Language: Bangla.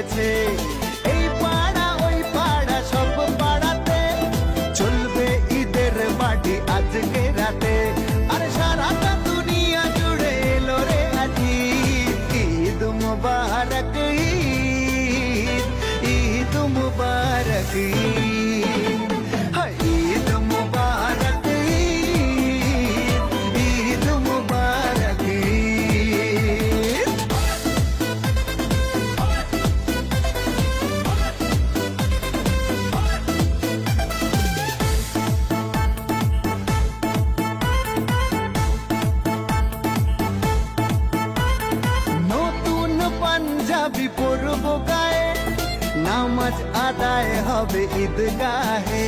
আছে এই পাড়া, ওই পাড়া, সব পাড়াতে চলবে ঈদের বাড়ি আজকে রাতে। আর সারাটা দুনিয়া জুড়ে এলো রে আজি। ঈদ মুবারক, ঈদ ঈদ মুবারক, ঈদ। পাঞ্জাবি পরব গায়ে নামাজ আদায় হবে ঈদগাহে।